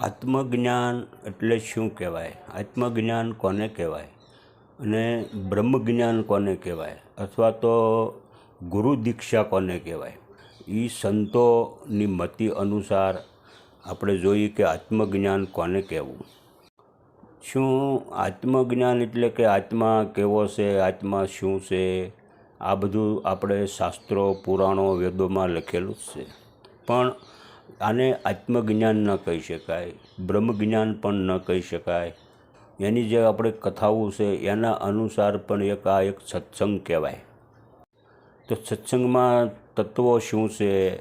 આત્મજ્ઞાન એટલે શું કહેવાય? આત્મજ્ઞાન કોને કહેવાય? અને બ્રહ્મજ્ઞાન કોને કહેવાય? અથવા તો ગુરુ દીક્ષા કોને કહેવાય? એ સંતોની મતિ અનુસાર આપણે જોઈએ કે આત્મજ્ઞાન કોને કહેવું? શું આત્મજ્ઞાન એટલે કે આત્મા કેવો છે? આત્મા શું છે? આ બધું આપણે શાસ્ત્રો, પુરાણો, વેદોમાં લખેલું જ છે. પણ આને આત્મજ્ઞાન ન કહી શકાય, બ્રહ્મજ્ઞાન પણ ન કહી શકાય. એની જે આપણે કથાઓ છે, એના અનુસાર પણ એક આ એક સત્સંગ કહેવાય. તો સત્સંગમાં તત્વો શું છે,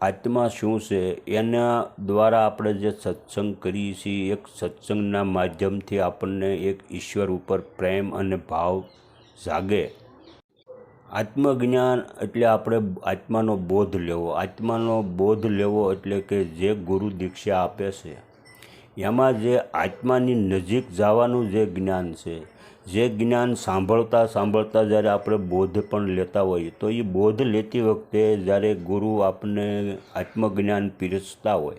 આત્મા શું છે, એના દ્વારા આપણે જે સત્સંગ કરીએ છીએ, એક સત્સંગના માધ્યમથી આપણને એક ઈશ્વર ઉપર પ્રેમ અને ભાવ જાગે. આત્મજ્ઞાન એટલે આપણે આત્માનો બોધ લેવો. આત્માનો બોધ લેવો એટલે કે જે ગુરુ દીક્ષા આપે છે, એમાં જે આત્માની નજીક જવાનું જે જ્ઞાન છે, જે જ્ઞાન સાંભળતા સાંભળતા જ્યારે આપણે બોધ પણ લેતા હોઈએ, તો એ બોધ લેતી વખતે જ્યારે ગુરુ આપણને આત્મજ્ઞાન પીરસતા હોય,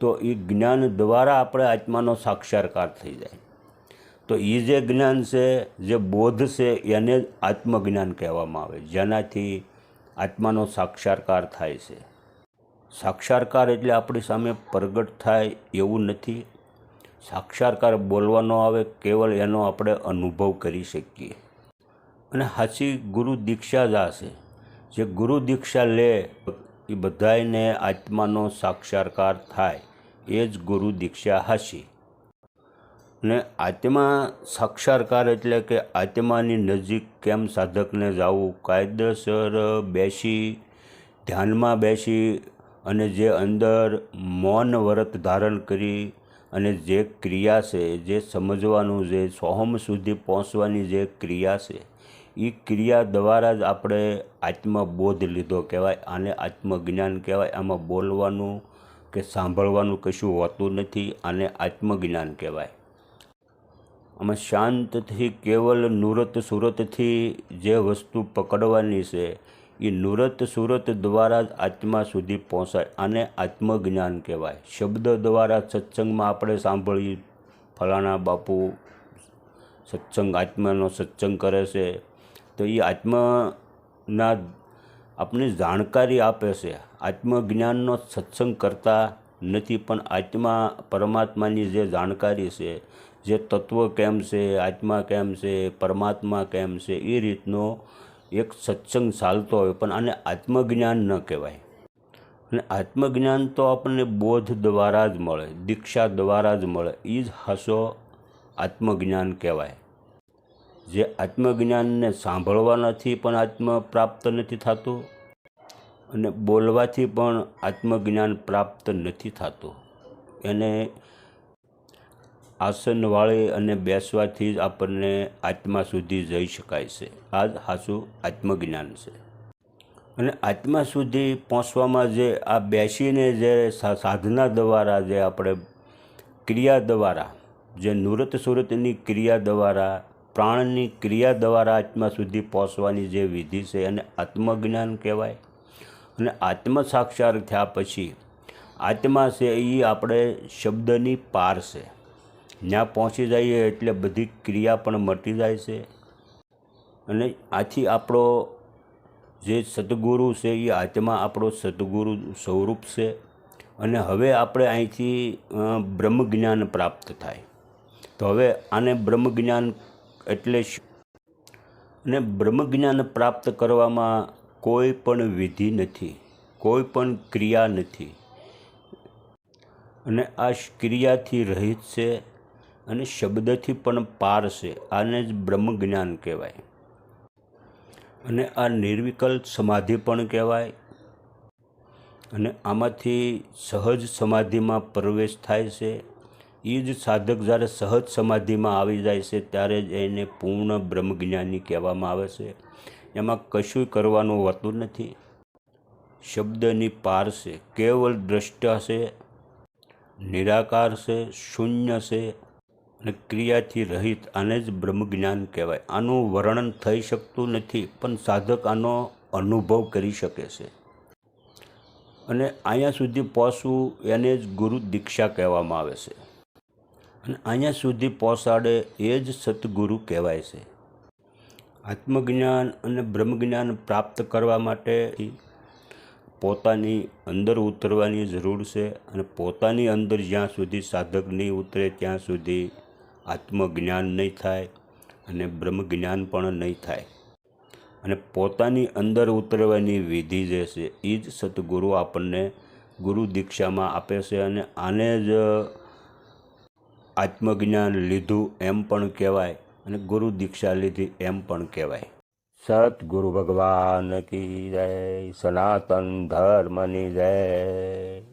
તો એ જ્ઞાન દ્વારા આપણે આત્માનો સાક્ષાત્કાર થઈ જાય. તો એ જે જ્ઞાન છે, જે બોધ છે, એને જ આત્મજ્ઞાન કહેવામાં આવે. જેનાથી આત્માનો સાક્ષાત્કાર થાય છે. સાક્ષાત્કાર એટલે આપણી સામે પ્રગટ થાય એવું નથી. સાક્ષાત્કાર બોલવાનો આવે કેવળ એનો આપણે અનુભવ કરી શકીએ. અને સાચી ગુરુ દીક્ષા જ આ છે. જે ગુરુ દીક્ષા લે, એ બધાયને આત્માનો સાક્ષાત્કાર થાય. એ જ ગુરુ દીક્ષા હાચી. ને આત્મા સાક્ષાત્કાર એટલે કે આત્માની નજીક કેમ સાધકને જવું? કાયદેસર બેસી, ધ્યાનમાં બેસી અને જે અંદર મૌન વ્રત ધારણ કરી અને જે ક્રિયા છે, જે સમજવાનું જે સોહમ સુધી પહોંચવાની જે ક્રિયા છે એ ક્રિયા દ્વારા જ આપણે આત્મબોધ લીધો કહેવાય. આને આત્મજ્ઞાન કહેવાય. આમાં બોલવાનું કે સાંભળવાનું કશું હોતું નથી, આને આત્મજ્ઞાન કહેવાય. આમાં શાંતથી કેવલ નુરત સુરતથી જે વસ્તુ પકડવાની છે, એ નુરત સુરત દ્વારા જ આત્મા સુધી પહોંચાય આને આત્મજ્ઞાન કહેવાય. શબ્દ દ્વારા સત્સંગમાં આપણે સાંભળીએ, ફલાણા બાપુ સત્સંગ, આત્માનો સત્સંગ કરે છે, તો એ આત્માના આપણે જાણકારી આપે છે. આત્મજ્ઞાનનો સત્સંગ કરતા નથી, પણ આત્મા પરમાત્માની જે જાણકારી છે જે તત્વ કેમ છે, આત્મા કેમ છે, પરમાત્મા કેમ છે, એ રીતનો એક સત્સંગ ચાલતો હોય પણ આને આત્મજ્ઞાન ન કહેવાય. અને આત્મજ્ઞાન તો આપણને બોધ દ્વારા જ મળે, દીક્ષા દ્વારા જ મળે એ જ હાસો આત્મજ્ઞાન કહેવાય. જે આત્મજ્ઞાનને સાંભળવાનાથી પણ આત્મ પ્રાપ્ત નથી થતું, અને બોલવાથી પણ આત્મજ્ઞાન પ્રાપ્ત નથી થતું. એને આસનવાળી અને બેસવાથી જ આપણને આત્મા સુધી જઈ શકાય છે. આ જ સાચું આત્મજ્ઞાન છે. અને આત્મા સુધી પહોંચવામાં જે આ બેસીને જે સાધના દ્વારા જે આપણે ક્રિયા દ્વારા, જે નુરત સુરતની ક્રિયા દ્વારા, પ્રાણની ક્રિયા દ્વારા આત્મા સુધી પહોંચવાની જે વિધિ છે એને આત્મજ્ઞાન કહેવાય. અને આત્મ સાક્ષાર થયા પછી આત્મા છે એ આપણે શબ્દની પાર છે. ત્યાં પહોંચી જઈએ એટલે બધી ક્રિયા પણ મટી જાય છે. અને આથી આપણો જે સદગુરુ છે એ આત્મા આપણો સદગુરુ સ્વરૂપ છે. અને હવે આપણે અહીંથી બ્રહ્મજ્ઞાન પ્રાપ્ત થાય. તો હવે આને બ્રહ્મજ્ઞાન એટલે શું? અને બ્રહ્મજ્ઞાન પ્રાપ્ત કરવામાં કોઈ પણ વિધિ નથી, કોઈ પણ ક્રિયા નથી. અને આ ક્રિયાથી રહિત છે અને શબ્દથી પણ પાર છે, આને જ બ્રહ્મજ્ઞાન કહેવાય. અને આ નિર્વિકલ્પ સમાધિ પણ કહેવાય. અને આમાંથી સહજ સમાધિમાં પ્રવેશ થાય છે. એ જ સાધક જ્યારે સહજ સમાધિમાં આવી જાય છે, ત્યારે જ એને પૂર્ણ બ્રહ્મજ્ઞાની કહેવામાં આવે છે. એમાં કશું કરવાનું હોતું નથી. શબ્દની પાર છે, કેવલ દ્રષ્ટા છે, નિરાકાર છે, શૂન્ય છે અને ક્રિયાથી રહિત આને જ બ્રહ્મજ્ઞાન કહેવાય. આનું વર્ણન થઈ શકતું નથી, પણ સાધક આનો અનુભવ કરી શકે છે. અને અહીંયા સુધી પહોંચવું એને જ ગુરુ દીક્ષા કહેવામાં આવે છે. અને અહીંયા સુધી પહોંચાડે એ જ સતગુરુ કહેવાય છે. આત્મજ્ઞાન અને બ્રહ્મજ્ઞાન પ્રાપ્ત કરવા માટે પોતાની અંદર ઉતરવાની જરૂર છે અને પોતાની અંદર જ્યાં સુધી સાધક નહીં ઉતરે, ત્યાં સુધી આત્મજ્ઞાન નહીં થાય અને બ્રહ્મજ્ઞાન પણ નહીં થાય. અને પોતાની અંદર ઉતરવાની વિધિ જે છે એ જ સદગુરુ આપણને ગુરુ દીક્ષામાં આપે છે અને આને જ આત્મજ્ઞાન લીધું એમ પણ કહેવાય અને ગુરુ દીક્ષા લીધી એમ પણ કહેવાય. સતગુરુ ભગવાન કી જય, સનાતન ધર્મની જય.